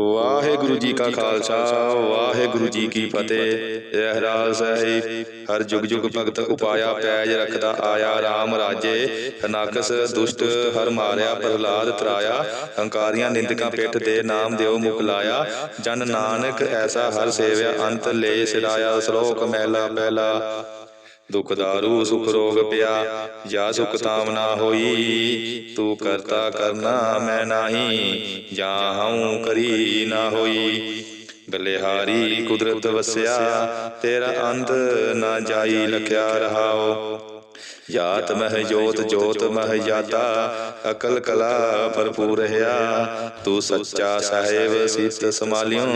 ਵਾਹਿਗੁਰੂ ਜੀ ਕਾ ਖਾਲਸਾ ਵਾਹਿਗੁਰੂ ਜੀ ਕੀ ਫਤਿਹ। ਇਹ ਰਾਜ ਸਾਹਿਬ ਹਰ ਜੁਗ ਜੁਗ ਭਗਤ ਉਪਾਇਆ ਪੈਜ ਰੱਖਦਾ ਆਇਆ RAM ਰਾਜੇ। ਹਨਾਕਸ ਦੁਸ਼ਟ ਹਰ ਮਾਰਿਆ ਪ੍ਰਹਲਾਦ ਤਰਾਇਆ। ਹੰਕਾਰੀਆਂ ਨਿੰਦਕਾਂ ਪਿੱਠ ਦੇ ਨਾਮ ਦਿਓ ਮੁਖ ਲਾਇਆ। ਜਨ ਨਾਨਕ ਐਸਾ ਹਰ ਸੇਵਿਆ ਅੰਤ ਲੈ ਸਿਰਾਇਆ ਸ਼ਲੋਕ ਮਹਿਲਾ ਪਹਿਲਾ। ਦੁਖ ਦਾਰੂ ਸੁਖ ਰੋਗ ਪਿਆ, ਜਾ ਸੁਖ ਤਾਮ ਨਾ ਹੋਈ, ਤੂੰ ਕਰਤਾ ਕਰਨਾ ਮੈਂ ਨਾਹੀ, ਜਾ ਹਉ ਕਰੀ ਨਾ ਹੋਈ। ਗਲੇਹਾਰੀ ਕੁਦਰਤ ਵਸਿਆ, ਤੇਰਾ ਅੰਤ ਨਾ ਜਾਈ ਲਖਿਆ ਰਹਾਓ। ਜਾਤ ਮਹਿ ਜੋਤ ਜੋਤ ਮਹਿ ਜਾਤਾ, ਅਕਲ ਕਲਾ ਭਰਪੂਰ ਰਹਾ ਤੂੰ ਸੱਚਾ ਸਾਹਿਬ, ਸਿੱਤ ਸਮਾਲਿਓ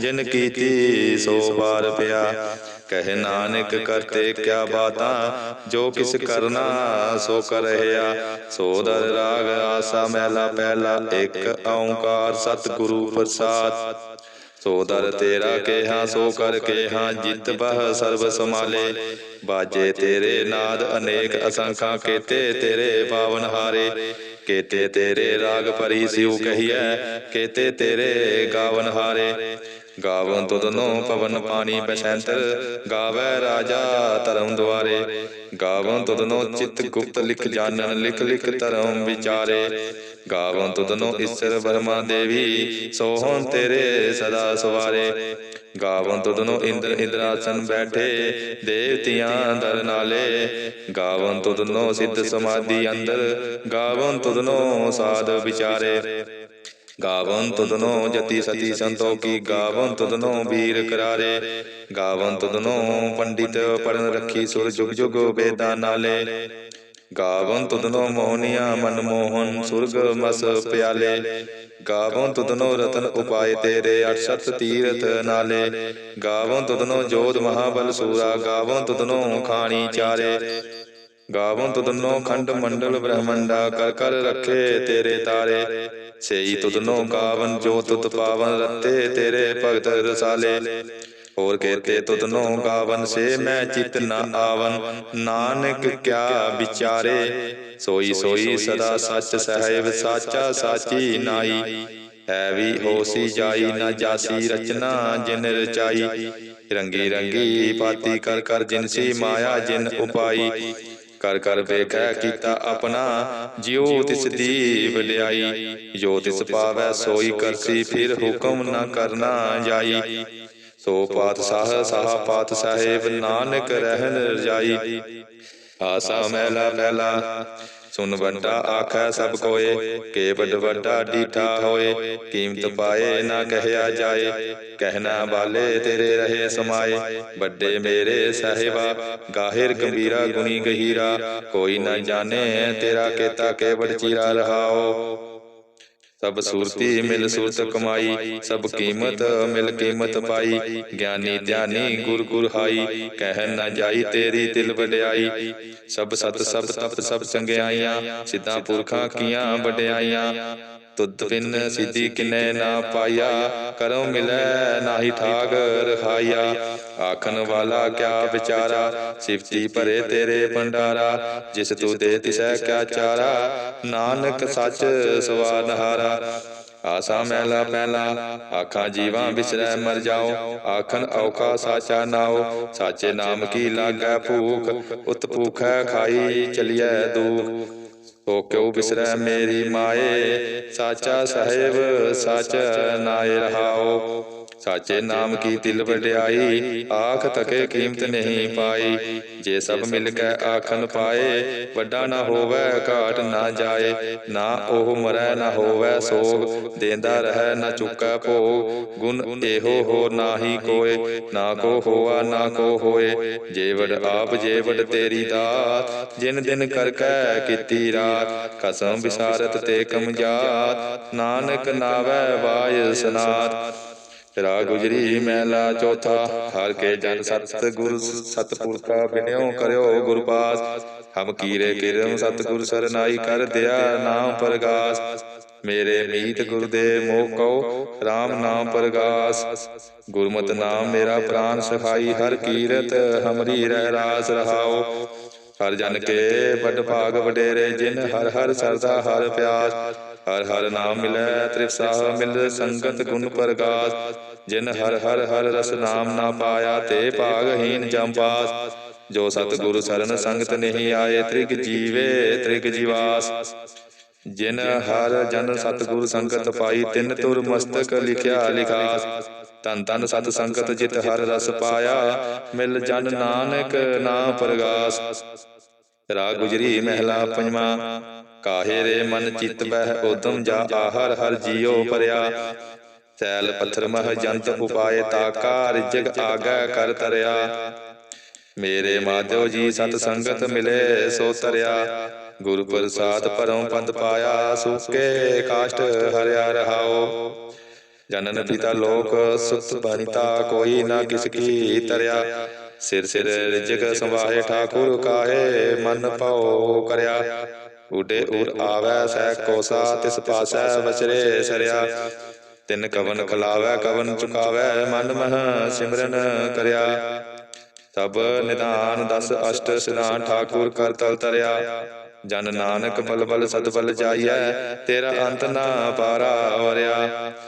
ਜਿਨ ਕੀਤੀ ਸੋ ਵਾਰ ਪਿਆ। ਕਹੇ ਨਾਨਕ ਕਰਤੇ ਕਿਆ ਬਾਤਾਂ, ਜੋ ਕਿਸ ਕਰਨਾ ਸੋ ਕਰ ਰਹਾ ਸੋ ਦਰ ਰਾਗ ਆਸਾ ਮਹਿਲਾ ਪਹਿਲਾ ਇੱਕ ਓੰਕਾਰ ਸਤਿਗੁਰੂ ਪ੍ਰਸਾਦ। ਸੋ ਦਰ ਤੇਰਾ ਕੇਹਾ, ਸੋ ਕਰ ਕੇਹਾ, ਜਿਤ ਬਹ ਸਰਬ ਸਮਾਲੇ ਬਾਜੇ ਤੇਰੇ ਨਾਦ ਅਨੇਕ ਅਸੰਖਾਂ ਕੇਤੇ, ਤੇਰੇ ਪਾਵਨ ਹਾਰੇ। ਕੇਤੇ ਤੇਰੇ ਰਾਗ ਭਰੀ ਸਿਉ ਕਹੀਐ, ਕੇਤੇ ਤੇਰੇ ਗਾਵਨ ਹਾਰੇ। ਗਾਵਨ ਤੁਧਨੋ ਪਵਨ ਪਾਣੀ ਬਸੰਤਰ ਗਾਵੇ ਰਾਜਾ ਧਰਮ ਦੁਆਰੇ। ਗਾਵਨ ਤੁਧਨੋ ਚਿਤ ਗੁਪਤ ਲਿਖ ਜਾਣਨ, ਲਿਖ ਲਿਖ ਧਰਮ ਵਿਚਾਰੇ। ਗਾਵਨ ਤੁਧਨੋ ਈਸ਼ਰ ਬਰਮਾ ਦੇਵੀ, ਸੋਹਣ ਤੇਰੇ ਸਦਾ ਸਵਾਰੇ। ਗਾਵਨ ਤੁਧਨੋ ਇੰਦਰ ਇੰਦਰਾਸਨ ਬੈਠੇ, ਦੇਵਤਿਆਂ ਦਰ ਨਾਲੇ। ਗਾਵਨ ਤੁਧਨੋ ਸਿੱਧ ਸਮਾਧੀ ਅੰਦਰ, ਗਾਵਨ ਤੁਧਨੋ ਸਾਧ ਵਿਚਾਰੇ। ਗਾਵਨ ਤੁਧਨੋ ਜਤੀ ਸਤੀ ਸੰਤੋਖੀ ਗਾਵਨ ਤੁਧਨੋ ਵੀਰ ਕਰਾਰੇ। ਗਾਵਨ ਤੁਧਨੋ ਪੰਡਿਤ ਪੜਨ ਰੱਖੀ ਸੁਰ ਜੁਗ ਜੁਗ ਵੇਦਾਂ ਨਾਲੇ। ਗਾਵਨ ਤੁਧਨੋ ਮੋਹਨੀਆ ਮਨ ਮੋਹਨ ਸੁਰਗ ਮਸ ਪਿਆਲੇ। ਗਾਵਨ ਤੁਧਨੋ ਰਤਨ ਉਪਾਏ ਤੇਰੇ ਅਰਸ਼ਤ ਤੀਰਥ ਨਾਲੇ। ਗਾਵਨ ਤੁਧਨੋ ਜੋਧ ਮਹਾਬਲ ਸੂਰਾ ਗਾਵਨ ਤੁਧਨੋ ਖਾਣੀ ਚਾਰੇ। ਗਾਵਨ ਤੁਧਨੋ ਖੰਡ ਮੰਡਲ ਬ੍ਰਹਮੰਡਾ, ਕਰ ਕਰ ਰੱਖੇ ਤੇਰੇ ਤਾਰੇ। ਸੇਈ ਤੁਧਨੋ ਗਾਵਨ ਜੋ ਤੁਤ ਪਾਵਨ ਰਤੇ ਤੇਰੇ ਭਗਤ ਰਸਾਲੇ। ਹੋਰ ਕਹਤੇ ਤੁਧਨੋ ਗਾਵਨ ਸੇ ਮੈਂ ਚਿਤ ਨ ਆਵਨ। ਨਾਨਕ ਕਿਆ ਵਿਚਾਰੇ। ਸੋਈ ਸੋਈ ਸਦਾ ਸੱਚ ਸਹਿਬ ਸਾਚਾ ਸਾਚੀ ਨਾਈ। ਹੈ ਵੀ ਹੋਸੀ ਜਾਈ ਨਾ ਜਾਸੀ ਰਚਨਾ ਜਿਨ ਰਚਾਈ। ਰੰਗੀ ਰੰਗੀ ਪਾਤੀ ਕਰ ਕਰ ਜਿਨਸੀ ਮਾਇਆ ਜਿਨ ਉਪਾਈ। ਕਰ ਕਰ ਵੇਖੈ ਕੀਤਾ ਆਪਣਾ, ਜਿਉ ਤਿਸ ਦੀ ਵਡਿਆਈ ਜੋ ਤਿਸ ਪਾਵੈ ਸੋਈ ਕਰਸੀ, ਫਿਰ ਹੁਕਮ ਨਾ ਕਰਨਾ ਜਾਈ। ਸੋ ਪਾਤਸ਼ਾਹ ਸਾਹ ਪਾਤ ਸਾਹਿਬ, ਨਾਨਕ ਰਹਿਨ ਰਜਾਈ ਆਸਾ ਮਹਿਲਾ ਪਹਿਲਾ ਸੁਨ ਵੱਡਾ ਆਖੈ ਸਭ ਕੋਏ ਕੇ ਵੱਡਾ ਡੀਠਾ ਹੋਏ, ਕੀਮਤ ਪਾਏ ਨਾ ਕਹਿਆ ਜਾਏ, ਕਹਿਣਾ ਵਾਲੇ ਤੇਰੇ ਰਹੇ ਸਮਾਏ, ਵੱਡੇ ਮੇਰੇ ਸਹਿਬਾ, ਗਾਹਿਰ ਗੰਭੀਰਾ ਗੁਣੀ ਗਹੀਰਾ, ਕੋਈ ਨਾ ਜਾਣੇ ਤੇਰਾ ਕੇਤਾ ਕੇ ਚੀਰਾ ਰਹਾਓ। ਸਭ ਸੂਰਤੀ ਮਿਲ ਸੂਰਤ ਕਮਾਈ ਸਭ ਕੀਮਤ ਮਿਲ ਕੀਮਤ ਪਾਈ। ਗਿਆਨੀ ਧਿਆਨੀ ਗੁਰ ਗੁਰ ਹਾਈ ਕਹਿ ਨਾ ਜਾਈ ਤੇਰੀ ਦਿਲ ਵਡਿਆਈ। ਸਭ ਸਤ ਸਭ ਤਪ ਸਭ ਚੰਗਿਆਈਆਂ ਸਿੱਧਾ ਪੁਰਖਾਂ ਕੀਆਂ ਵਡਿਆਈਆਂ। ਤੁਧ ਬਿਨ ਸਿੱਧੀ ਕਿਨੇ ਨਾ ਪਾਇਆ ਕਰੋ ਮਿਲੈ ਨਾਹੀ ਠਾਗ ਰਖਾਇਆ ਆਖਣ ਵਾਲਾ ਕਿਆ ਵਿਚਾਰਾ? ਸਿਫਤੀ ਭਰੇ ਤੇਰੇ ਭੰਡਾਰਾ। ਜਿਸ ਤੂੰ ਦੇ ਤਿਸੈ ਕਿਆ ਚਾਰਾ? ਨਾਨਕ ਸੱਚ ਸਵਾਨਹਾਰਾ ਆਸਾ ਮਹਿਲਾ ਪਹਿਲਾ। ਆਖਾਂ ਜੀਵਾਂ ਵਿਸਰੈ ਮਰ ਜਾਓ। ਆਖਣ ਔਖਾ ਸਾਚਾ ਨਾਓ ਸਾਚੇ ਨਾਮ ਕੀ ਲਾਗੈ ਭੂਖ? ਉਤ ਭੂਖੈ ਖਾਈ ਚਲਿਐ ਦੂਖ। ਸੋ ਕਿਉ ਬਿਸਰੈ ਮੇਰੀ ਮਾਏ ਸਾਚਾ ਸਾਹਿਬ ਸਚ ਨਾਇ ਰਹਾਓ। ਸਾਚੇ ਨਾਮ ਕੀ ਤਿਲ ਵਡਿਆਈ? ਆਖ ਤਕੇ ਕੀਮਤ ਨਹੀਂ ਪਾਈ। ਜੇ ਸਭ ਮਿਲ ਕੇ ਆਖਨ ਪਾਏ ਵੱਡਾ ਨਾ ਹੋਵੇ ਘਾਟ ਨਾ ਜਾਏ। ਨਾ ਉਹ ਮਰੈ ਨਾ ਹੋਵੇ ਸੋਗ। ਦੇਂਦਾ ਰਹਿ ਨਾ ਚੁੱਕੈ ਭੋਗ। ਗੁਣ ਇਹੋ ਹੋ ਨਾਹੀ ਕੋਏ। ਨਾ ਕੋ ਹੋਆ ਨਾ ਕੋ ਹੋਏ। ਜੇ ਵਡ ਆਪ ਜੇ ਵਡ ਤੇਰੀ ਦਾਤ। ਜਿਨ ਦਿਨ ਕਰ ਕੈ ਕੀਤੀ ਰਾਤ। ਕਸਮ ਵਿਸਾਰਤ ਤੇ ਕਮਜਾਤ ਨਾਨਕ ਨਾਵੈ ਬਾਜ ਸਨਾਤ ਰਾ ਗੁਜਰੀ ਮਹਿਲਾ ਚੌਥਾ। ਹਰ ਕੇ ਜਨ ਸਤ ਗੁਰ ਸਤਪੁਰਖਾ ਬਿਨਿਓ ਕਰਿਓ ਗੁਰ ਪਾਸ। ਹਮ ਕੀਰੇ ਕਿਰਮ ਸਤਗੁਰ ਸਰਨਾਈ ਕਰ ਦਿਆ ਨਾਮ ਪ੍ਰਗਾਸ। ਮੇਰੇ ਮੀਤ ਗੁਰਦੇਵ ਮੋਹ ਕਉ RAM ਨਾਮ ਪ੍ਰਗਾਸ। ਗੁਰਮਤਿ ਨਾਮ ਮੇਰਾ ਪ੍ਰਾਨ ਸਖਾਈ ਹਰ ਕੀਰਤ ਹਮਰੀ ਰਹਿ ਰਾਸ ਰਹਾਓ। ਹਰ ਜਨ ਕੇ ਵੱਡ ਭਾਗ ਵਡੇਰੇ ਜਿਨ ਹਰ ਹਰ ਸਰਦਾ ਹਰ ਪਿਆਸ, ਹਰ ਹਰ ਨਾਮ ਮਿਲੈ ਤ੍ਰਿਪਸਾਹ ਮਿਲ ਸੰਗਤ ਗੁਣ ਪ੍ਰਗਾਸ, ਜਿਨ ਹਰ ਹਰ ਹਰ ਰਸ ਨਾਮ ਨਾ ਪਾਇਆ ਤੇ ਭਾਗਹੀਨ ਜੰਪਾਸ ਜੋ ਸਤਿਗੁਰ ਸਰਨ ਸੰਗਤ ਨਹੀਂ ਆਏ ਤ੍ਰਿਗ ਜੀਵੇ ਤ੍ਰਿਗ ਜੀਵਾਸ। ਜਿਨ ਹਰ ਜਨ ਸਤਿਗੁਰ ਸੰਗਤ ਪਾਈ ਤਿੰਨ ਤੁਰ ਮਸਤਕ ਲਿਖਿਆ ਲਿਖਾਸ। ਤਨ ਤਨ ਸਤ ਸੰਗਤ ਜਿਤ ਹਰ ਰਸ ਪਾਇਆ, ਮਿਲ ਜਨ ਨਾਨਕ ਨਾਮ ਪ੍ਰਗਾਸ। ਰਾਗ ਗੁਜਰੀ ਮਹਿਲਾ ਪੰਜਵਾ, ਕਾਹੇ ਰੇ ਮਨ ਚਿਤ ਬਹਿ ਉਦਮ ਜਾ ਆਹਰ ਹਰ ਜੀਉ ਭਰਿਆ। ਸੈਲ ਪੱਥਰ ਮਹ ਜੰਤ ਉਪਾਏ ਤਾਕਾ ਰਿਜਗ ਆਗੈ ਕਰ ਤਰਿਆ। ਮੇਰੇ ਮਾਧੋ ਜੀ ਸਤ ਸੰਗਤ ਮਿਲੇ ਸੋ ਤਰਿਆ। ਗੁਰ ਪ੍ਰਸਾਦ ਪਰਮ ਪੰਥ ਪਾਇਆ, ਸੁਕੇ ਕਾਸ਼ਟ ਹਰਿਆ ਰਹਾਓ। ਜਨਨ ਪਿਤਾ ਲੋਕ ਸੁਤ ਬਨਿਤਾ ਕੋਈ ਨਾ ਕਿਸ ਕੀ ਤਰਿਆ। ਸਿਰ ਸਿਰ ਰਿਜਕ ਸੰਵਾਹੇ ਠਾਕੁਰ ਕਾਹੇ ਮਨ ਪਾਉ ਕਰਿਆ। ਉਡੇ ਉਰ ਆਵੈ ਸਹਿ ਕੋਸਾ ਤਿਸ ਪਾਸੈ ਵਚਰੇ ਸਰਿਆ। ਤਿਨ ਕਵਨ ਖਲਾਵੈ ਕਵਨ ਚੁਕਾਵੈ ਮਨ ਮਹ ਸਿਮਰਨ ਕਰਿਆ। ਸਭ ਨਿਧਾਨ ਦਸ ਅਸ਼ਟ ਸਿਧਾਨ ਠਾਕੁਰ ਕਰ ਤਲ ਤਰਿਆ। ਜਨ ਨਾਨਕ ਬਲ ਬਲ ਸਦ ਬਲ ਜਾਈਐ ਤੇਰਾ ਅੰਤ ਨਾ ਪਾਰਾ ਵਰਿਆ।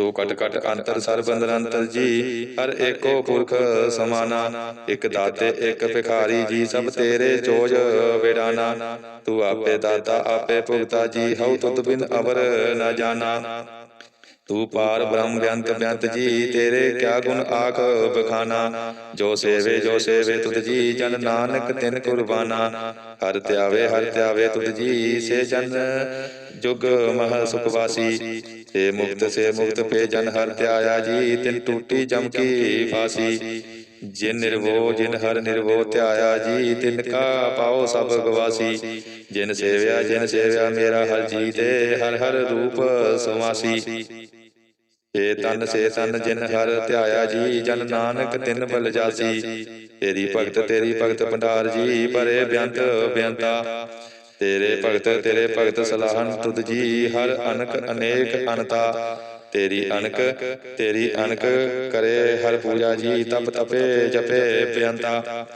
ਤੂੰ ਕਟ ਕਟ ਅੰਤਰ ਸਰਬ ਅੰਤਰ ਜੀ, ਹਰ ਏਕੋ ਪੁਰਖ ਸਮਾਨਾ, ਇਕ ਦਾਤੇ, ਇੱਕ ਭਿਖਾਰੀ ਜੀ, ਸਭ ਤੇਰੇ ਚੋਜ ਵਿਡਾਨਾ ਤੂੰ ਆਪੇ ਦਾਤਾ, ਆਪੇ ਭੁਗਤਾ ਜੀ, ਹਉ ਤੁਧ ਬਿਨ ਅਵਰ ਨ ਜਾਣਾ ਤੂੰ ਪਾਰ ਬ੍ਰਹਮ ਬਿਅੰਤ ਬਿਅੰਤ ਜੀ, ਤੇਰੇ ਕਿਆ ਗੁਣ ਆਖ ਬਖਾਨਾ? ਜੋ ਸੇਵੇ ਜੋ ਸੇਵੇ ਤੁਧ ਜੀ, ਜਨ ਨਾਨਕ ਤਿਨ ਕੁਰਬਾਨਾ। ਹਰ ਧਿਆਵੇ ਹਰ ਧਿਆਵੇ ਤੁਧ ਜੀ, ਸੇ ਜਨ ਜੁਗ ਮਹ ਸੁਖਵਾਸੀ। ਸੇ ਮੁਕਤ ਸੇ ਮੁਕਤ ਪੇ ਜਨ ਹਰ ਧਿਆਇਆ ਜੀ, ਤਿਨ ਟੂਟੀ ਜਮ ਕੀ ਫਾਸੀ। ਜਿਨ ਨਿਰਵੋ, ਜਿਨ ਹਰ ਨਿਰਵੋ ਧਿਆਇਆ ਜੀ, ਤਿਨ ਕਾ ਪਾਓ ਸਭ ਗਵਾਸੀ। ਜਿਨ ਸੇਵਿਆ ਜਿਨ ਸੇਵਿਆ ਮੇਰਾ ਹਰ ਜੀ ਤੇ ਹਰ ਹਰ ਰੂਪ ਸਮਾਸੀ ਏ ਤਨ ਸੇ ਤਨ ਜਿਨ ਹਰ ਧਿਆਇਆ ਜੀ ਜਨ ਨਾਨਕ ਤਿਨ ਬਲ ਜਾਸੀ ਤੇਰੀ ਭਗਤ ਤੇਰੀ ਭਗਤ ਭੰਡਾਰ ਜੀ ਪਰੇ ਬਿਆੰਤ ਬਿਆੰਤਾ ਤੇਰੇ ਭਗਤ ਤੇਰੇ ਭਗਤ ਸਲਾਹਨ ਤੁਧ ਜੀ ਹਰ ਅਨਕ ਅਨੇਕ ਅਨਤਾ। ਤੇਰੀ ਅਨਕ ਤੇਰੀ ਅਨਕ ਕਰੇ ਹਰ ਪੂਜਾ ਜੀ ਤਪ ਤਪੇ ਜਪੇ ਬਿਆੰਤਾ।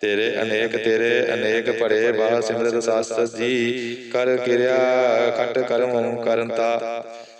ਤੇਰੇ ਅਨੇਕ ਤੇਰੇ ਅਨੇਕ ਭਰੇ ਬਾਹ ਸਿਮਰਤ ਸਾਸਤ ਜੀ। ਕਰ ਕਿਰਿਆ ਖਟ ਕਰਮ ਕਰੰਤਾ।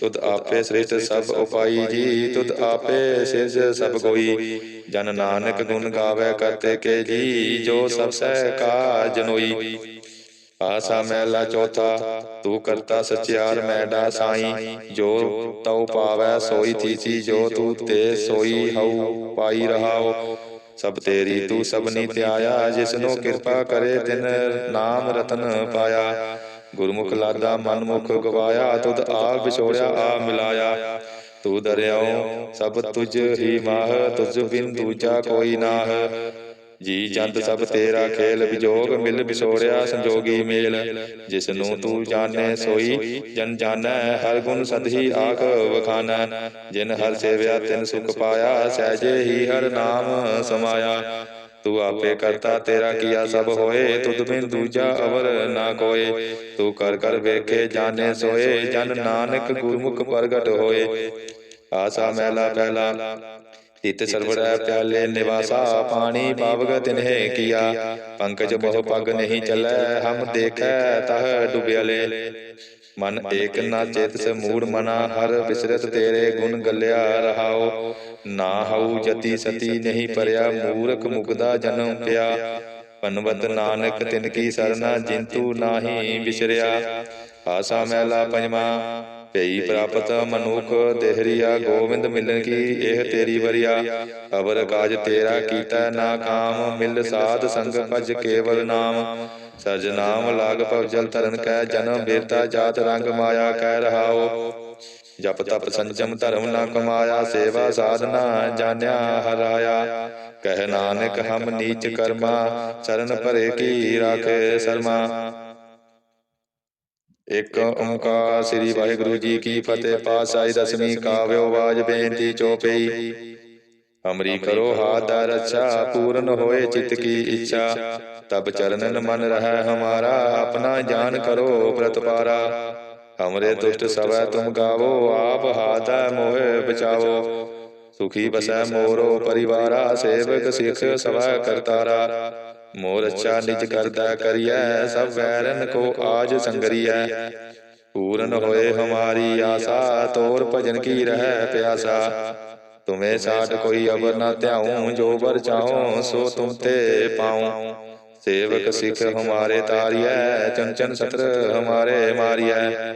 ਤੁਧ ਆਪੇ ਸ੍ਰਿਸ਼ਟ ਸਭ ਉਪਾਈ ਜੀ ਤੁਧ ਆਪੇ ਸਿਰਜ ਸਭ ਕੋਈ ਜਨ ਨਾਨਕ ਗੁਣ ਗਾਵੇ ਕਰਤੇ ਕੇ ਜੀ ਜੋ ਸਭ ਸਹਿ ਕਾ ਜਨੋਈ। ਆਸਾ ਮਹਿਲਾ ਚੌਥਾ ਤੂੰ ਕਰਤਾ ਸਚਿਆਰ ਮੈਡਾ ਸਾਈ। ਜੋ ਤਉ ਪਾਵੈ ਸੋਈ ਥੀਸੀ ਜੋ ਤੂੰ ਤੇ ਸੋਈ ਹਉ ਪਾਈ ਰਹਾਓ। ਸਭ ਤੇਰੀ ਤੂੰ ਸਭਨੀ ਧਿਆਇਆ ਜਿਸਨੂੰ ਕਿਰਪਾ ਕਰੇ ਤਿਨ ਨਾਮ ਰਤਨ ਪਾਇਆ। ਗੁਰਮੁਖ ਲਾਦਾ ਮਨਮੁਖ ਗਵਾਇਆ ਤੁਧ ਆਪ ਵਿਛੋੜਿਆ ਆ ਮਿਲਾਇਆ। ਤੂੰ ਦਰਿਆਓ ਸਭ ਤੁਝ ਹੀ ਮਾਹ ਤੁਝ ਬਿਨ ਦੂਜਾ ਕੋਈ ਨਾਹ। ਜੀ ਜੰਤ ਸਭ ਤੇਰਾ ਖੇਲ ਵਿਜੋਗ ਮਿਲ ਵਿਛੋੜਿਆ ਸੰਜੋਗੀ ਮੇਲ। ਜਿਸ ਨੂੰ ਤੂੰ ਜਾਣੈ ਸੋਈ ਜਨ ਜਾਣੈ ਹਰ ਗੁਣ ਸਦਹੀ ਆਖ ਵਖਾਨੈ। ਜਿਨ ਹਰ ਸੇਵਿਆ ਤਿਨ ਸੁਖ ਪਾਇਆ ਸਹਿਜੇ ਹੀ ਹਰ ਨਾਮ ਸਮਾਇਆ। ਤੂੰ ਆਪੇ ਕਰਤਾ, ਤੇਰਾ ਕੀਆ ਸਭ ਹੋਏ, ਤੁਧ ਬਿਨ ਦੂਜਾ ਅਵਰ ਨਾ ਕੋਏ। ਤੂੰ ਕਰ ਕਰ ਵੇਖੇ, ਜਾਣੇ ਸੋਏ, ਜਨ ਨਾਨਕ ਗੁਰਮੁਖ ਪ੍ਰਗਟ ਹੋਏ। ਆਸਾ ਮਹਿਲਾ ਪਹਿਲਾ ਤਿਤ ਸਰਵੜੈ ਪਿਆਲੇ ਨਿਵਾਸਾ, ਪਾਣੀ ਪਾਵਗ ਤਿਨਹਿ ਕੀਆ। ਪੰਕਜ ਬਹੁ ਪਗ ਨਹੀਂ ਚੱਲੈ, ਹਮ ਦੇਖੈ ਤਹ ਡੁਬਿਆਲੇ। ਮਨ ਏਕ ਨਾ ਚੇਤਸ ਮੂੜ ਮਨਾ ਹਰ ਵਿਸਰਤ ਤੇਰੇ ਗੁਣ ਗੱਲਿਆ ਰਹਾਓ। ਨਾ ਹਉ ਜਤੀ ਸਤੀ ਨਹੀਂ ਪਰਿਆ ਮੂਰਖ ਮੁਗਦਾ ਜਨਮ ਪਿਆ। ਪਨਵਤ ਨਾਨਕ ਤਿਨ ਕੀ ਸਰਨਾ ਜਿੰਤੂ ਨਾਹੀ ਵਿਸਰਿਆ। ਆਸਾ ਮਹਿਲਾ ਪੰਜਵਾ। ਭਈ ਪ੍ਰਾਪਤ ਮਨੁਖ ਦੇਹਰੀਆ ਗੋਬਿੰਦ ਮਿਲਨ ਕੀ ਇਹ ਤੇਰੀ ਵਰਿਆ। ਅਵਰ ਕਾਜ ਤੇਰਾ ਕੀਤਾ ਨਾ ਕਾਮ ਮਿਲ ਸਾਧ ਸੰਗ ਭਜ ਕੇਵਲ ਨਾਮ। ਸਰਜ ਨਾਮ ਲਾਗ ਭਵਜਲ ਤਰਨ ਕੈ ਜਨਮ ਬੀਰਤਾ ਜਾਤ ਰੰਗ ਮਾਇਆ ਕਹਿ ਰਹਾਓ। ਜਪ ਤਪ ਸੰਜਮ ਧਰਮ ਨਾ ਕਮਾਇਆ, ਸੇਵਾ ਸਾਧਨਾ ਜਾਣਿਆ, ਹਰਾਇਆ। ਕਹਿ ਨਾਨਕ ਹਮ ਨੀਚ ਕਰਮਾ, ਚਰਨ ਭਰੇ ਕੀ ਰਾਖੇ ਸਰਮਾ। ਇੱਕ ਓੰਕਾਰ ਸ੍ਰੀ ਵਾਹਿਗੁਰੂ ਜੀ ਕੀ ਫਤਿਹ ਪਾਸਾਈ ਦਸਵੀਂ ਕਾਵਿਓ ਬਾਜ ਬੇਨਤੀ ਚੋਪਈ। ਹਮਰੀ ਕਰੋ ਹਾਥ ਦਾ ਰੱਛਾ ਪੂਰਨ ਹੋਏ ਚਿਤ ਕੀ ਇੱਛਾ। ਤਬ ਚਰਨਨ ਮਨ ਰਹਿ ਹਮਾਰਾ ਆਪਣਾ ਜਾਨ ਕਰੋ ਪ੍ਰਤਪਾਰਾ। ਹਮਰੇ ਦੁਸ਼ਟ ਸਵੈ ਤੁਮ ਗਾਵੋ ਆਪ ਹਾਥ ਮੋਹਿ ਬਚਾਵੋ। ਸੁਖੀ ਬਸੈ ਮੋਰੋ ਪਰਿਵਾਰਾ ਸੇਵਕ ਸਿਖ ਸਵੈ ਕਰਤਾਰਾ। ਮੋਰ ਅੱਛਾ ਨਿਜ ਕਰਦਾ ਕਰੀਐ ਸਭ ਵੈਰਨ ਕੋ ਆਜ ਸੰਗਰੀਐ। ਪੂਰਨ ਹੋਏ ਹਮਾਰੀ ਆਸਾ ਤੋਰ ਭਜਨ ਕੀ ਰਹਿ ਪਿਆਸਾ। ਤੁਮੇ ਸਾਟ ਕੋਈ ਅਬਰ ਨਾ ਧਿਆਉ ਜੋ ਬਰ ਚਾਹੋ ਸੋ ਤੁਮ ਤੇ ਪਾਉ। ਸੇਵਕ ਸਿਖ ਹਮਾਰੇ ਤਾਰੀਐ ਚੰਚਨ ਸਤਰ ਹਮਾਰੇ ਮਾਰੀਐ।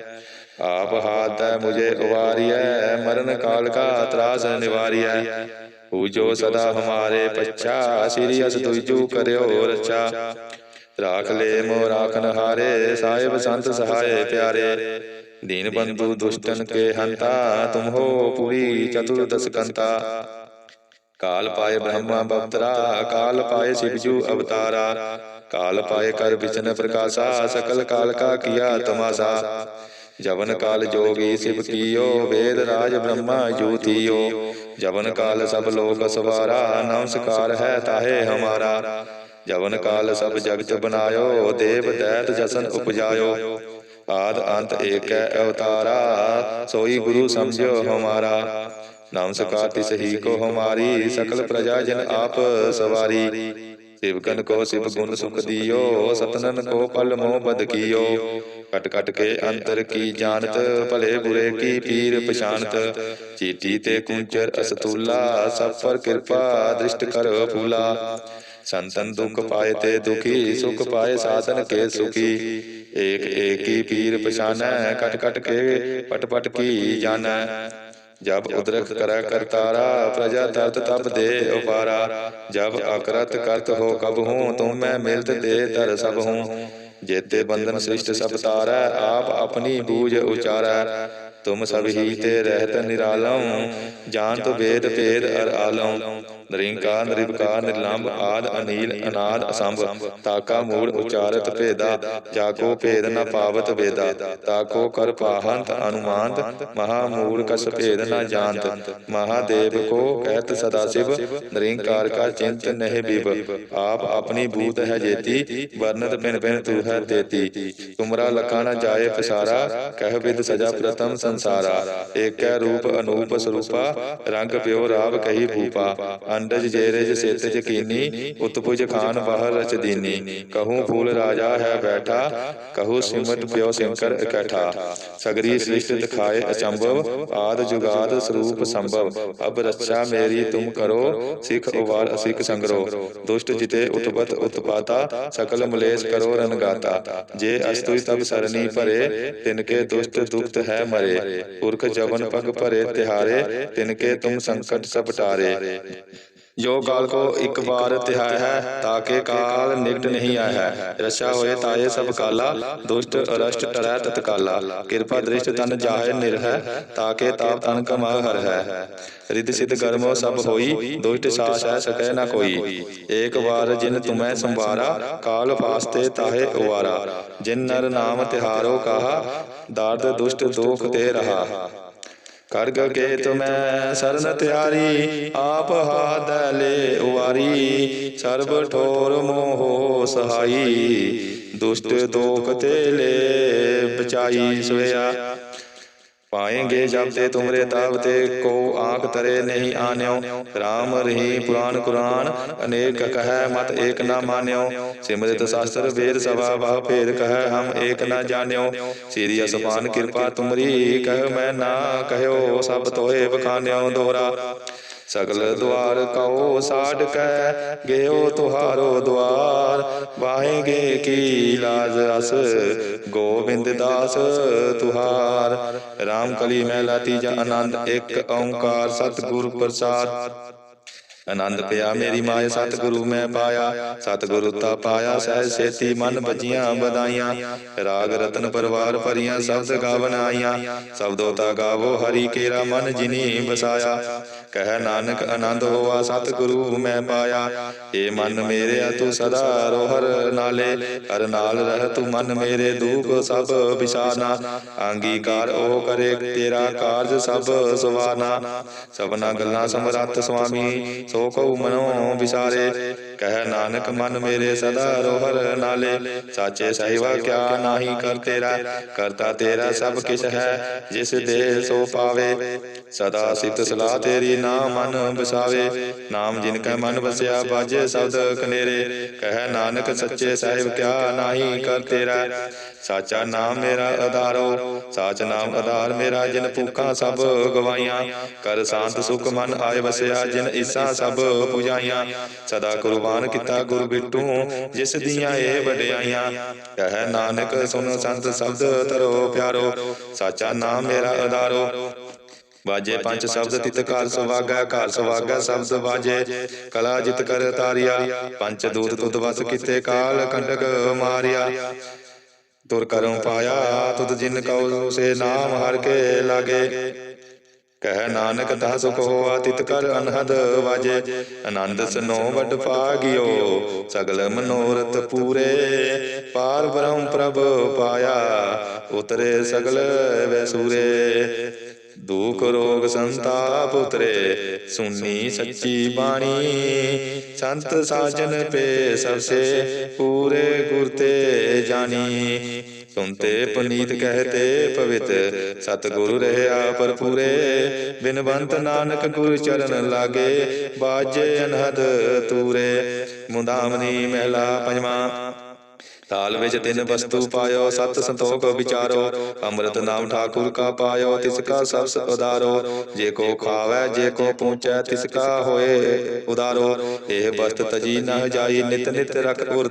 ਆਪ ਹਾਥ ਹੈ ਮੁਝੇ ਉਵਾਰੀਐ ਮਰਨ ਕਾਲ ਕਾ ਤਰਾਸ ਨਿਵਾਰੀਐ। ਪੂਜੋ ਸਦਾ ਹਮਾਰੇ ਪੱਛਾ ਸ੍ਰੀ ਅਸ ਤੁਜੂ ਕਰਿਓ ਰਚਾ ਰਾਖ ਲੈ ਮੋ ਰਾਖਨ ਹਾਰੇ ਸਾਹਿਬ ਸੰਤ ਸਹਾਏ ਪਿਆਰੇ। ਦੀਨ ਬੰਧੂ ਦੁਸ਼ਟਨ ਕੇ ਹੰਤਾ ਤੁਮ ਹੋ ਪੂਰੀ ਚਤੁਰਦਸ ਕੰਤਾ ਕਾਲ ਪਾਏ ਬ੍ਰਹਮਾ ਬਵਤਰਾ ਕਾਲ ਪਾਏ ਸਿਵਜੂ ਅਵਤਾਰਾ ਕਾਲ ਪਾਏ ਕਰ ਵਿਚਨ ਪ੍ਰਕਾਸ਼ਾ ਸਕਲ ਕਾਲ ਕਾ ਕੀਆ ਤਮਾਸਾ ਜਵਨ ਕਾਲ ਜੋਗੀ ਸਿਵ ਕੀਓ ਵੇਦ ਰਾਜ ਬ੍ਰਹਮਾ ਜੂਤੀਓ ਜਵਨ ਕਾਲ ਸਭ ਲੋਕ ਸਵਾਰਾ ਨਮਸਕਾਰ ਹੈ ਤਾਹੇ ਹਮਾਰਾ ਜਵਨ ਕਾਲ ਸਭ ਜਗਤ ਬਨਾਇਓ ਦੇਵ ਦੈਤ ਜਸਨ ਉਪਜਾਇਓ ਆਦ ਅੰਤ ਏਕੈ ਅਵਤਾਰਾ। ਸੋਈ ਗੁਰੂ ਸਮਝਿਓ ਹਮਾਰਾ। ਨਮਸਕਾਰ ਤਿਸ ਹੀ ਕੋ ਹਮਾਰੀ। ਸਕਲ ਪ੍ਰਜਾ ਜਨ ਆਪ ਸਵਾਰੀ। ਸਿਵਕਨ ਕੋ ਸਿਵ ਗੁਣ ਸੁਖ ਦਿਓ। ਸਤਨਨ ਕੋ ਪਲ ਮੋਹ ਬਦ ਕੀਓ। ਕਟ ਕਟ ਕੇ ਅੰਤਰ ਕੀ ਜਾਣਤ ਭਲੇ ਬੁਰੇ ਕੀ ਪੀਰ ਪਛਾਨਤ ਚੀਟੀ ਤੇ ਕੁੰਚਰ ਅਸਤੂਲਾ ਸਭ ਪਰ ਕਿਰਪਾ ਦ੍ਰਿਸ਼ਟ ਕਰ ਫੂਲਾ। ਸੰਤਨ ਦੁਖ ਪਾਏ ਤੇ ਦੁਖੀ ਸੁਖ ਪਾਏ ਸਾਧਨ ਕੇ ਸੁਖੀ। ਏਕ ਏਕੀ ਪੀਰ ਪਛਾਨੈ, ਕਟ ਕਟ ਕੇ ਪਟ ਪਟ ਕੀ ਜਾਣੈ। ਜਬ ਉਦਰਖ ਕਰੈ ਕਰਤਾਰਾ, ਪ੍ਰਜਾ ਤਰਤ ਤਬ ਦੇ ਉਪਾਰਾ। ਜਬ ਅਕਰਤ ਕਰਤ ਹੋ ਕਬ ਹੂੰ, ਤੁਮ ਮੈਂ ਮਿਲਤ ਦੇ ਤਰ ਸਭ ਹੂੰ। ਜੇਤੇ ਬੰਧਨ ਸ੍ਰਿਸ਼ਟ ਸਭ ਤਾਰੈ, ਆਪ ਆਪਣੀ ਬੂਝ ਉਚਾਰੈ। ਤੁਮ ਸਭ ਹੀ ਤੇ ਰਹਿਤ ਨਿਰਾਲਮ ਜਾਣਤ ਵੇਦ ਭੇਦ ਅਰ ਆਲਮ ਨਰਿੰਕਾਰ ਨਿਰਭਕਾਰ ਨਿਰਲੰਭ ਆਦ ਅਨੀਲ ਅਨਾਦ ਅਸੰਭ। ਤਾਕਾ ਮੂੜ ਉਚਾਰਤ ਭੇਦਾ। ਜਾਕੋ ਭੇਦ ਨ ਪਾਵਤ ਵੇਦਾ ਤਾਕੋ ਕਰ ਪਾਹੰਤ ਅਨੁਮਾਨਤ। ਮਹਾ ਮੂੜ ਕਸ ਭੇਦ ਨ ਜਾਣਤ। ਮਹਾਦੇਵ ਕੋ ਕਹਿਤ ਸਦਾ ਸਿਵ। ਨਿਰੰਕਾਰ ਕਾ ਚਿੰਤ ਨਹਿ ਬਿਬ ਆਪ ਆਪਣੀ ਬੂਤ ਹੈ ਜੇਤੀ। ਵਰਨਤ ਪਿਨ ਪਿਨ ਤੂ ਹੈ ਤੇਤੀ। ਤੁਮਰਾ ਲਖਾ ਨ ਜਾਏ ਪਸਾਰਾ। ਕਹਿ ਵਿਦ ਸਜਾ ਪ੍ਰਤਮ ਸੰਸਾਰਾ। ਏਕੈ ਰੂਪ ਅਨੂਪ ਸਰੂਪਾ ਰੰਗ ਪਿਓ ਰਾਵ ਕਹੀ ਭੂਪਾ ਅੰਡਜ ਜੇਰਜ ਸੇਤ ਜਕੀਨੀ ਉਤਪੁਜ ਖਾਨ ਬਾਹਰ ਰਚ ਦੀਨੀ। ਕਹੂੰ ਫੂਲ ਰਾਜਾ ਹੈ ਬੈਠਾ, ਕਹੂੰ ਸਿਮਟ ਪਿਓ ਸ਼ੰਕਰ ਇਕੱਠਾ। ਸਗਰੀ ਸ੍ਰਿਸ਼ਟ ਦਿਖਾਏ ਅਚੰਭਵ, ਆਦ ਜੁਗਾਦ ਸਰੂਪ ਸੰਭਵ। ਅਬ ਰੱਛਾ ਮੇਰੀ ਤੁਮ ਕਰੋ, ਸਿਖ ਉਵਾਰ ਅਸਿਖ ਸੰਗਰੋ। ਦੁਸ਼ਟ ਜਿਤੇ ਉਤਪਤ ਉਤਪਾਤਾ, ਸਕਲ ਮਲੇਸ਼ ਕਰੋ ਰਨਗਾਤਾ ਜੇ ਅਸਤੁਈ ਤਬ ਸਰਨੀ ਭਰੇ, ਤਿਨਕੇ ਦੁਸ਼ਟ ਦੁਖਤ ਹੈ ਮਰੇ। ਪੁਰਖ ਜਵਨ ਪਗ ਭਰੇ ਤਿਹਾਰੇ, ਤਿਨਕੇ ਤੁਮ ਸੰਕਟ ਸਭ ਟਾਰੇ। ਜੋ ਕਾਲ ਕੋ ਇੱਕ ਵਾਰ ਤਿਹਾਇ ਹੈ ਤਾਕੇ ਕਾਲ ਨਿਕਟ ਨਹੀਂ ਆਇਆ ਹੈ। ਰਛਾ ਹੋਏ ਤਾਏ ਸਭ ਕਾਲਾ ਦੁਸ਼ਟ ਅਰਸ਼ਟ ਟਰੈ ਤਤਕਾਲਾ ਕਿਰਪਾ ਦ੍ਰਿਸ਼ਟ ਤਨ ਜਾਹੇ ਨਿਰਹਿ ਤਾਕੇ ਤਾਪ ਤਨ ਕਮਾ ਹਰ ਹੈ। ਰਿੱਧ ਸਿਧ ਗਰਮੋ ਸਭ ਹੋਈ ਦੁਸ਼ਟ ਸਾਸ ਹੈ ਸਕੈ ਨਾ ਕੋਈ। ਏਕ ਵਾਰ ਜਿਨ ਤੁਮੈ ਸੰਵਾਰਾ ਕਾਲ ਫਾਸਤੇ ਤਾਹੇ ਉਵਾਰਾ ਜਿਨ ਨਰ ਨਾਮ ਤਿਹਾਰੋ ਕਹਾ ਦਰਦ ਦੁਸ਼ਟ ਦੋਖ ਤੇ ਰਹਾ। ਕਰਗ ਕੇ ਤੁਮੈ ਸਰਨ ਤਿਆਰੀ ਆਪ ਹਾਦ ਲੈ ਉਵਾਰੀ। ਸਰਬ ਠੋਰ ਮੋਹ ਸਹਾਈ। ਦੁਸ਼ਟ ਦੋਖ ਤੇ ਲੈ ਬਚਾਈ ਸੋਇਆ ਪਾਏਂਗੇ ਜਬ ਤੇ ਤੁਮਰੇ ਤਾਬ ਤੇ ਕੋ ਆਂਖ ਤਰੇ ਨਹੀਂ ਆਨਿਓ। RAM ਰही ਪੁਰਾਨ ਕੁਰਾਨ। ਅਨੇਕ ਕਹੈ ਮਤ ਏਕ ਨਾ ਮਾਨਿਓ। ਸਿਮਰਿਤ ਸ਼ਾਸਤਰ ਵੇਦ ਸਭਾ ਬਹੁ ਭੇਦ ਕਹੈ ਹਮ ਏਕ ਨਾ ਜਾਣਿਓ। ਸ੍ਰੀ ਅਸਪਾਨ ਕਿਰਪਾ ਤੁਮਰੀ ਕਹਿ ਮੈਂ ਨਾ ਕਹਿਓ ਸਭ ਤੋਏ ਬਖਾਨਿਓ ਦੋਹਰਾ ਸਗਲ ਦੁਆਰ ਕਉ ਸਾਡ ਕੈ ਗਇਓ ਤੁਹਾਰੋ ਦੁਆਰ ਵਾਹਿਗੇ ਕੀ ਲਾਜ ਅਸ ਗੋਬਿੰਦ ਦਾਸ ਤੁਹਾਰ। ਰਾਮ ਕਲੀ ਮਹਿਲਾ ਤੀਜਾ ਆਨੰਦ ਇੱਕ ਓੰਕਾਰ ਸਤਿਗੁਰ ਪ੍ਰਸਾਦ। ਆਨੰਦ ਪਿਆ ਮੇਰੀ ਮਾਏ ਸਤਿਗੁਰੂ ਮੈਂ ਪਾਇਆ। ਸਤਿਗੁਰੂ ਤਾ ਪਾਇਆ ਸਹਿ ਸੇਤੀ ਮਨ ਬਜੀਆਂ ਬਦਾਈਆਂ ਰਾਗ ਰਤਨ ਪਰਵਾਰ ਭਰੀਆਂ ਸ਼ਬਦ ਗਾਵਨ ਆਈਆਂ। ਸ਼ਬਦੋ ਤਾ ਗਾਵੋ ਹਰੀ ਕੇਰਾ ਮਨ ਜਿਨੀ ਬਸਾਇਆ ਕਹਿ ਨਾਨਕ ਆਨੰਦ ਹੋਆ, ਸਤਿਗੁਰੂ ਮੈਂ ਪਾਇਆ। ਏ ਮਨ ਮੇਰਿਆ ਤੂੰ ਸਦਾ ਰੋਹਰ ਨਾਲੇ ਹਰ ਨਾਲ ਰਹਿ ਤੂੰ ਮਨ ਮੇਰੇ ਦੁਖ ਸਭ ਵਿਸਾਰਨਾ ਅੰਗੀਕਾਰ ਉਹ ਕਰੇ, ਤੇਰਾ ਕਾਰਜ ਸਭ ਸਵਾਰਨਾ ਸਭਨਾ ਗੱਲਾਂ ਸਮਰੱਥ ਸੁਆਮੀ, ਸੋ ਕਉ ਮਨੋ ਵਿਸਾਰੇ। ਕਹਿ ਨਾਨਕ ਮਨ ਮੇਰੇ ਸਦਾ ਰੋਹਰ ਨਾਲੇ, ਸਾਚੇ ਸਹਿਵਾ ਕਿਆ ਨਾਹੀ ਕਰ ਤੇਰਾ। ਕਰਤਾ ਤੇਰਾ ਸਭ ਕਿਛ ਹੈ, ਜਿਸ ਦੇ ਸੋ ਪਾਵੇ। ਸਦਾ ਸਿਤ ਸਲਾਹ ਤੇਰੀ ਨਾਮ ਮਨ ਵਸਾਵੇ, ਨਾਮ ਜਿਨ ਕੈ ਮਨ ਵਸਿਆ ਬਾਜੇ ਸ਼ਬਦ ਕਨੇਰੇ। ਕਹਿ ਨਾਨਕ ਸੱਚੇ ਸਾਹਿਬ ਕਿਆ ਨਾਹੀ ਕਰ ਤੇਰਾ। ਸਾਚਾ ਨਾਮ ਮੇਰਾ ਆਧਾਰੋ ਸਾਚ ਨਾਮ ਆਧਾਰ ਮੇਰਾ ਜਿਨ ਭੂਖਾਂ ਸਭ ਗਵਾਈਆਂ। ਕਰ ਸ਼ਾਂਤ ਸੁਖ ਮਨ ਆਏ ਵਸਿਆ, ਜਿਨ ਈਸਾ ਸਭ ਪੁਜਾਈਆਂ। ਸਦਾ ਕੁਰਬਾਨ ਕੀਤਾ ਗੁਰ ਬਿਟੂ, ਜਿਸ ਦੀਆਂ ਇਹ ਵਡਿਆਈਆਂ। ਕਹਿ ਨਾਨਕ ਸੁਨ ਸੰਤ ਸ਼ਬਦ ਤਰੋ ਪਿਆਰੋ, ਸਾਚਾ ਨਾਮ ਮੇਰਾ ਆਧਾਰੋ ਵਾਜੇ ਪੰਜ ਸ਼ਬਦ ਤਿਤ ਘਰ ਸੁਵਾਗੈ ਘਰ ਸੁਵਾਗੈ ਸ਼ਬਦ ਵਾਜੇ ਕਲਾ ਜਿਤ ਕਰ ਤਾਰਿਆ। ਪੰਜ ਦੂਤ ਤੁਧ ਵਸ ਕੀਤੇ ਕਾਲ ਕੰਡਕ ਮਾਰਿਆ। ਤੁਰ ਕਰਮ ਪਾਇਆ ਤੁਧ ਜਿਨ ਕਉ ਸੇ ਨਾਮ ਹਰ ਕੇ ਲਾਗੇ। ਕਹਿ ਨਾਨਕ ਤਾ ਸੁਖ ਹੋਆ ਤਿਤ ਕਰ ਅਨਹਦ ਵਾਜੇ। ਆਨੰਦ ਸਨੋ ਵਡ ਭਾਗਿਓ ਸਗਲ ਮਨੋਰਥ ਪੂਰੇ। ਪਾਰ। ਬ੍ਰਹਮ ਪ੍ਰਭ ਪਾਇਆ। ਉਤਰੇ ਸਗਲ ਵੈਸੂਰੇ। ਦੁਖ ਰੋਗ ਸੰਤਾਪ ਉਤਰੇ। ਸੁਨੀ ਸੱਚੀ ਬਾਣੀ। ਸੰਤ ਸਾਜਨ ਪੇ ਸਭਸੇ ਪੂਰੇ ਗੁਰ ਤੇ ਜਾਣੀ। ਸੁਨਤੇ ਪਨੀਤ ਕਹਤੇ ਪਵਿੱਤ। ਸਤਿਗੁਰੂ ਰਹਿਆ ਪਰਪੂਰੇ ਬਿਨਵੰਤ ਨਾਨਕ ਗੁਰ ਚਰਨ ਲਾਗੇ। ਬਾਜੇ ਅਨਹਦ ਤੂਰੇ। ਮੁੰਦਾਮਨੀ ਮਹਿਲਾ ਪੰਜਵਾਂ। ਤਾਲ ਵਿੱਚ ਤਿੰਨ ਵਸਤੂ ਪਾਇਓ, ਸਤ ਸੰਤੋਖ ਵਿਚਾਰੋ, ਅੰਮ੍ਰਿਤ ਨਾਮ ਠਾਕੁਰ ਕਾ ਪਾਇਓ, ਤਿਸ ਕਾ ਸਬਸ ਉਦਾਰੋ, ਜੇ ਕੋ ਖਾਵੈ, ਜੇ ਕੋ ਪੂੰਚੈ ਤਿਸ ਕਾ ਹੋਏ ਉਦਾਰੋ। ਇਹ ਬਸਤ ਤਜੀ ਨਾ ਜਾਈ, ਨਿਤ ਨਿਤ ਰਖ ਉਰ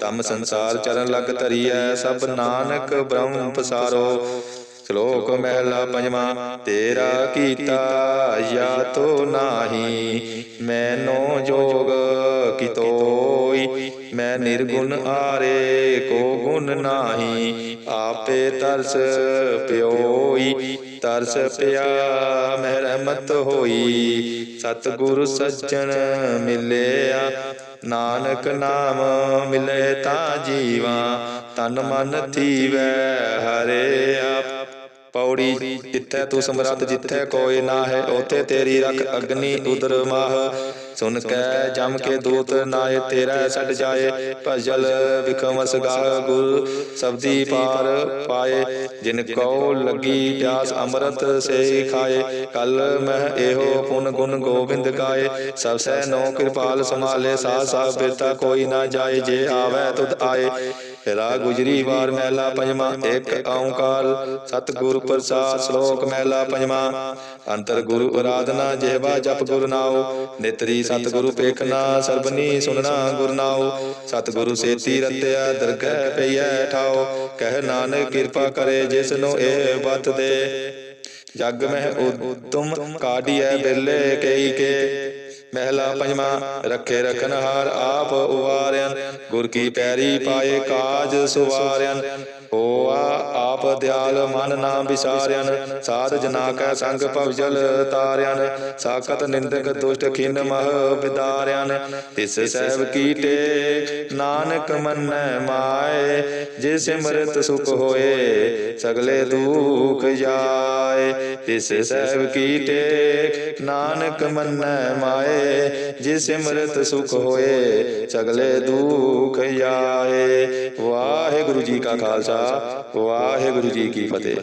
ਤਮ ਸੰਸਾਰ ਚਰਨ ਲਗ ਧਰੀਐ, ਸਭ ਨਾਨਕ ਬ੍ਰਹਮ ਪਸਾਰੋ। ਸ਼ਲੋਕ ਮਹਿਲਾ ਪੰਜਵਾਂ, ਤੇਰਾ ਕੀਤਾ ਯਾ ਤੋ ਨਾਹੀ, ਮੈਨੋ ਜੋਗ ਕਿਤੋਈ, ਮੈਂ ਨਿਰਗੁਣ ਆਰੇ ਕੋ ਗੁਣ ਨਾਹੀ, ਆਪੇ ਤਰਸ ਪਿਓਈ, ਤਰਸ ਪਿਆ ਮਹਿ ਰਹਿਮਤ ਹੋਈ, ਸਤਿਗੁਰ ਸੱਜਣ ਮਿਲਿਆ, ਨਾਨਕ ਨਾਮ ਮਿਲੇ ਤਾਂ ਜੀਵਾ, ਤਨ ਮਨ ਥੀਵੈ ਹਰੇ ਆਪ। ਪੌੜੀ ਜਿੱਥੈ ਤੂੰ ਸਮਰੱਥ, ਜਿੱਥੈ ਕੋਈ ਨਾ ਹੈ ਉਥੇ ਤੇਰੀ ਰਖ ਅਗਨੀ ਉਦਰ ਮਾਹ। ਸੁਨ ਕੈ, ਜਮ ਕੇ ਦੂਤ ਨਾਏ ਤੇਰਾ ਛੱਡ ਜਾਏ। ਭਜਲ ਵਿਖਮ ਸਗਾਹ ਗੁਰ, ਸਬਦੀ ਪਾਰ ਪਾਏ। ਜਿਨ ਕਉ ਲੱਗੀ ਪਿਆਸ, ਅੰਮ੍ਰਿਤ ਸੇ ਖਾਏ। ਕਲ ਮਹ ਇਹੋ ਪੁਨ ਗੁਣ ਗੋਬਿੰਦ ਗਾਏ। ਸਭ ਸੈ ਨੋ ਕਿਰਪਾਲ ਸਮਾਲੇ ਸਾ ਸਾ ਬੇਤਾ ਕੋਈ ਨਾ ਜਾਏ। ਜੇ ਆਵੈ ਤੁਧ ਆਏ। ਰਾ ਗੁਜਰੀ ਵਾਰ ਮਹਿਲਾ ਪੰਜਵਾਂ, ਇੱਕ ਓੰਕਾਰ, ਸਤਿਗੁਰ ਪ੍ਰਸਾਦ ਸ਼ਲੋਕ ਮਹਿਲਾ ਪੰਜਵਾਂ। ਅੰਤਰ ਗੁਰੂ ਅਰਾਧਨਾ, ਜਿਹਵਾ ਜਪ ਗੁਰ ਨਾਉ, ਨਿਤਰੀ ਸਤਿਗੁਰੂ ਪੇਖਣਾ ਸਰਬਨੀ ਸੁਨਣਾ ਗੁਰ ਨਾਉ। ਸਤਿਗੁਰੂ ਸੇਤੀ ਰਤਿਆ, ਦਰਗਹਿ ਪਈਐ ਠਾਉ। ਕਹਿ ਨਾਨਕ ਕਿਰਪਾ ਕਰੇ ਜਿਸ ਨੂੰ ਇਹ ਬਤ ਦੇ। ਜਗ ਮਹਿ ਉਤਮ ਕਾਢੀਐ ਬਿਰਲੇ ਕਈ ਕੇ। ਮਹਿਲਾ ਪੰਜਵਾਂ ਰੱਖੇ ਰਖਨ ਹਾਰ ਆਪ ਉਵਾਰਿਆਨ ਗੁਰ ਕੀ ਪੈਰੀ ਪਾਏ ਕਾਜ ਸੁਵਾਰਿਆਨ ਹੋਆ ਆਪ ਦਿਆਲ ਮਨ ਨਾ ਵਿਸਾਰਿਆਨ। ਸਾਧ ਜਨਾ ਕੈ ਸੰਗ ਭਵਜਲ ਤਾਰਿਆਨ। ਸਾਖਤ ਨਿੰਦਕ ਦੁਸ਼ਟ ਖਿਨ ਮਹ ਵਿਦਾਰਿਆਨ। ਤਿਸ ਸਹਿਬ ਕੀਟੇ ਨਾਨਕ ਮੰਨੈ ਮਾਏ। ਜੇ ਸਿਮਰਤ ਸੁਖ ਹੋਏ, ਸਗਲੇ ਦੁਖ ਜਾਏ। ਤਿਸ ਸਹਿਬ ਕੀਟੇ ਨਾਨਕ ਮੰਨੈ ਮਾਏ। ਜੇ ਸਿਮਰਤ ਸੁਖ ਹੋਏ, ਸਗਲੇ ਦੁਖ ਜਾਏ। ਵਾਹਿਗੁਰੂ ਜੀ ਕਾ ਖਾਲਸਾ ਵਾਹਿਗੁਰੂ ਜੀ ਕੀ ਫਤਿਹ